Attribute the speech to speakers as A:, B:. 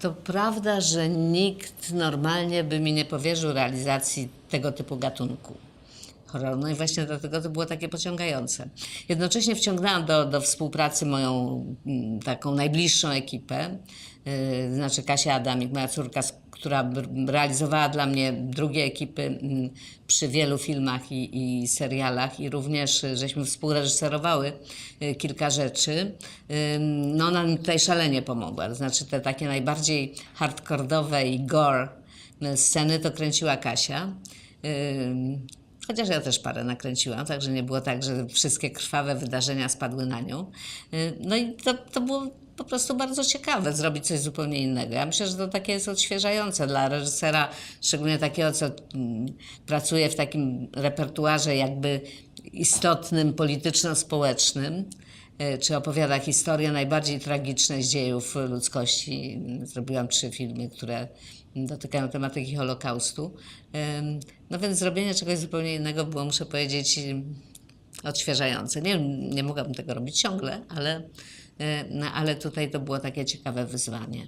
A: To prawda, że nikt normalnie by mi nie powierzył realizacji tego typu gatunku. No i właśnie dlatego to było takie pociągające. Jednocześnie wciągnęłam do, do współpracy moją mm, taką najbliższą ekipę, yy, znaczy Kasia Adamik, moja córka, z- która realizowała dla mnie drugie ekipy przy wielu filmach i, i serialach i również y, żeśmy współreżyserowały y, kilka rzeczy. No ona mi tutaj szalenie pomogła, to znaczy te takie najbardziej hardkorowe i gore y, sceny to kręciła Kasia. Chociaż ja też parę nakręciłam, także nie było tak, że wszystkie krwawe wydarzenia spadły na nią. No i to, to było po prostu bardzo ciekawe zrobić coś zupełnie innego. Ja myślę, że to takie jest odświeżające dla reżysera, szczególnie takiego, co mm, pracuje w takim repertuarze jakby istotnym, polityczno-społecznym y, czy opowiada historie najbardziej tragiczne z dziejów ludzkości. Zrobiłam trzy filmy, które dotykają tematyki Holokaustu. No więc zrobienie czegoś zupełnie innego było, muszę powiedzieć, odświeżające. Nie, nie mogłabym tego robić ciągle, ale, y, no, ale tutaj to było takie ciekawe wyzwanie.